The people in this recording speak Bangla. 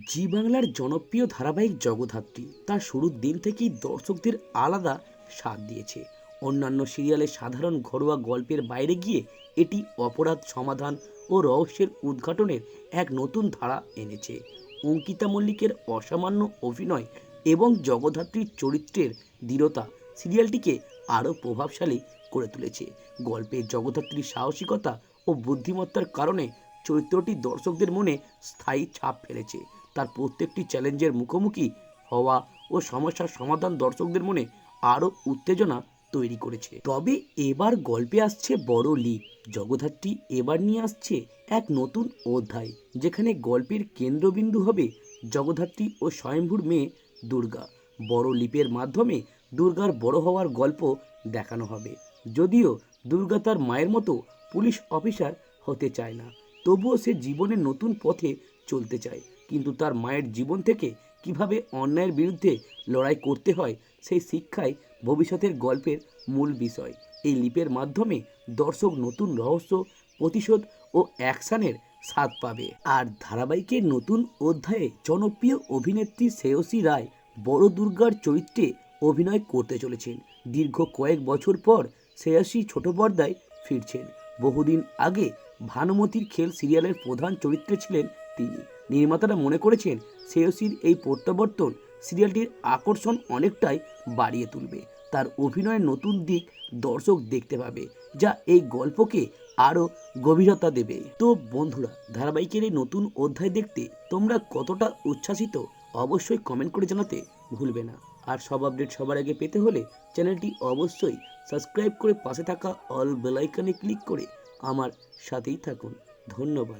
জি বাংলার জনপ্রিয় ধারাবাহিক জগদ্ধাত্রী। তার শুরুর দিন থেকেই দর্শকদের আলাদা স্বাদ দিয়েছে। অন্যান্য সিরিয়ালে সাধারণ ঘরোয়া গল্পের বাইরে গিয়ে এটি অপরাধ সমাধান ও রহস্যের উদ্ঘাটনের এক নতুন ধারা এনেছে। অঙ্কিতা মল্লিকের অসামান্য অভিনয় এবং জগদ্ধাত্রীর চরিত্রের দৃঢ়তা সিরিয়ালটিকে আরও প্রভাবশালী করে তুলেছে। গল্পের জগদ্ধাত্রীর সাহসিকতা ও বুদ্ধিমত্তার কারণে চরিত্রটি দর্শকদের মনে স্থায়ী ছাপ ফেলেছে। তার প্রত্যেকটি চ্যালেঞ্জের মুখোমুখি হওয়া ও সমস্যার সমাধান দর্শকদের মনে আরও উত্তেজনা তৈরি করেছে। তবে এবার গল্পে আসছে বড় লিপ। জগদ্ধাত্রী এবার নিয়ে আসছে এক নতুন অধ্যায়, যেখানে গল্পের কেন্দ্রবিন্দু হবে জগদ্ধাত্রী ও স্বয়ম্ভুর মেয়ে দুর্গা। বড় লিপের মাধ্যমে দুর্গার বড় হওয়ার গল্প দেখানো হবে। যদিও দুর্গা তার মায়ের মতো পুলিশ অফিসার হতে চায় না, তবুও সে জীবনের নতুন পথে চলতে চায়। কিন্তু তার মায়ের জীবন থেকে কীভাবে অন্যায়ের বিরুদ্ধে লড়াই করতে হয়, সেই শিক্ষাই ভবিষ্যতের গল্পের মূল বিষয়। এই লিপের মাধ্যমে দর্শক নতুন রহস্য, প্রতিশোধ ও অ্যাকশনের স্বাদ পাবে। আর ধারাবাহিকের নতুন অধ্যায়ে জনপ্রিয় অভিনেত্রী শ্রেয়সী রায় বড় দুর্গার চরিত্রে অভিনয় করতে চলেছেন। দীর্ঘ কয়েক বছর পর শ্রেয়সী ছোট পর্দায় ফিরছেন। বহুদিন আগে ভানুমতির খেল সিরিয়ালের প্রধান চরিত্রে ছিলেন তিনি। নির্মাতারা মনে করেছেন শ্রেয়সীর এই প্রত্যাবর্তন সিরিয়ালটির আকর্ষণ অনেকটাই বাড়িয়ে তুলবে। তার অভিনয়ের নতুন দিক দর্শক দেখতে পাবে, যা এই গল্পকে আরও গভীরতা দেবে। তো বন্ধুরা, ধারাবাহিকের এই নতুন অধ্যায় দেখতে তোমরা কতটা উচ্ছ্বাসিত অবশ্যই কমেন্ট করে জানাতে ভুলবে না। আর সব আপডেট সবার আগে পেতে হলে চ্যানেলটি অবশ্যই সাবস্ক্রাইব করে পাশে থাকা অল বেলাইকনে ক্লিক করে আমার সাথেই থাকুন। ধন্যবাদ।